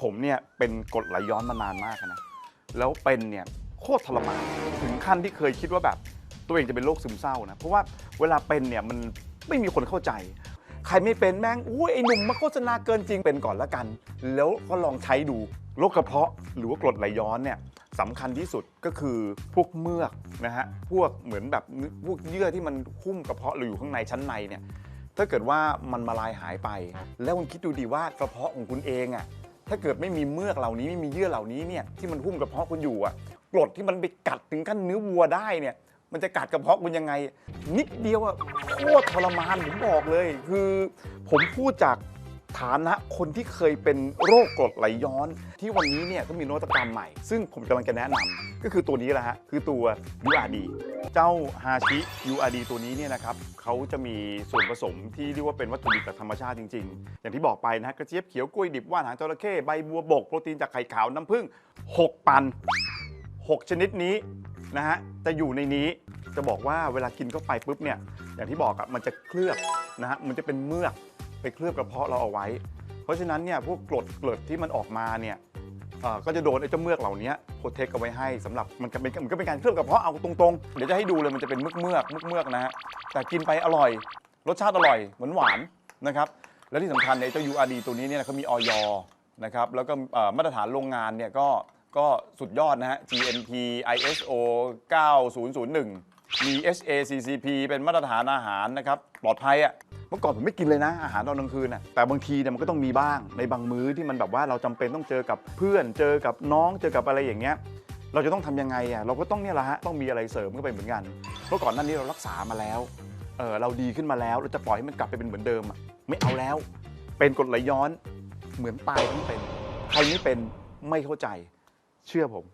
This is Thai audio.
ผมเนี่ยเป็นกรดไหลย้อนมานานมากนะ แล้วเป็นเนี่ยโคตรทรมานถึงขั้นที่เคยคิดว่าแบบ ตัวเองจะเป็นโรคซึมเศร้านะ เพราะว่าเวลาเป็นเนี่ยมันไม่มีคนเข้าใจ ใครไม่เป็นแม่งอุ้ยไอ้หนุ่มมาโฆษณาเกินจริงเป็นก่อนละกัน แล้วก็ลองใช้ดูโรคกระเพาะหรือว่ากรดไหลย้อนเนี่ยสำคัญที่สุดก็คือพวกเมือกนะฮะพวกเหมือนแบบพวกเยื่อที่มันหุ้มกระเพาะหรืออยู่ข้างในชั้นในเนี่ยถ้าเกิดว่ามันมาลายหายไป แล้วคุณคิดดูดีว่ากระเพาะของคุณเองอะ่ะ ถ้าเกิดไม่มีเมือกเหล่านี้ไม่มีเยื่อเหล่านี้เนี่ยที่มันหุ้มกระเพาะคุณอยู่อะ่ะกรดที่มันไปกัดถึงขั้นเนื้อวัวได้เนี่ย มันจะกัดกระเพาะคุณยังไง นิดเดียวอะโคตรทรมานผมบอกเลย คือผมพูดจาก ฐานะคนที่เคยเป็นโรคกรดไหลย้อน ที่วันนี้เนี่ยก็มีนวัตกรรมใหม่ ซึ่งผมกำลังจะแนะนำก็คือตัวนี้แหละฮะคือตัว URD เจ้าฮาชิ URD ตัวนี้เนี่ยนะครับเขาจะมีส่วนผสมที่เรียกว่าเป็นวัตถุดิบจากธรรมชาติจริง ๆ อย่างที่บอกไปนะฮะกระเจี๊ยบเขียวกล้วยดิบว่านหางจระเข้ใบบัวบกโปรตีนจากไข่ขาวน้ำผึ้ง6 ปัน 6 ชนิดนี้นะฮะจะอยู่ในนี้จะบอกว่าเวลากินเข้าไปปุ๊บเนี่ยอย่างที่บอกอะมันจะเคลือบนะฮะมันจะเป็นเมือก ไปเคลือบกระเพาะเราเอาไว้ เพราะฉะนั้นเนี่ยพวกกรดเกลืดที่มันออกมาเนี่ยก็จะโดนไอ้เจ้าเมือกเหล่านี้โปรเทคเอาไว้ให้สำหรับมันก็เป็นมันก็เป็นการเคลือบกระเพาะเอาตรงๆ เดี๋ยวจะให้ดูเลยมันจะเป็นเมือกเมือกเมือกเมือกนะฮะแต่กินไปอร่อย รสชาติอร่อยหวานหวานนะครับและที่สำคัญในเจ้า URD ตัวนี้เนี่ยเขามีออยนะครับแล้วก็มาตรฐานโรงงานเนี่ยก็ก็สุดยอดนะฮะ GMP ISO 9001 มี HACCP เป็นมาตรฐานอาหารนะครับปลอดภัยอะ่ะเมื่อก่อนผมไม่กินเลยนะ อาหารตอนกลางคืนน่ะแต่บางทีเนี่ยมันก็ต้องมีบ้างในบางมื้อที่มันแบบว่าเราจำเป็นต้องเจอกับเพื่อน เจอกับน้องเจอกับอะไรอย่างเงี้ยเราจะต้องทำยังไงอะเราก็ต้องเนี่ยแหละฮะต้องมีอะไรเสริมเข้าไปเหมือนกัน เพราะก่อนหน้านี้เรารักษามาแล้วเออเราดีขึ้นมาแล้วเราจะปล่อยให้มันกลับไปเป็นเหมือนเดิมอะไม่เอาแล้ว เป็นกรดไหลย้อนเหมือนตายทั้งเป็นใครไม่เป็นไม่เข้าใจเชื่อผม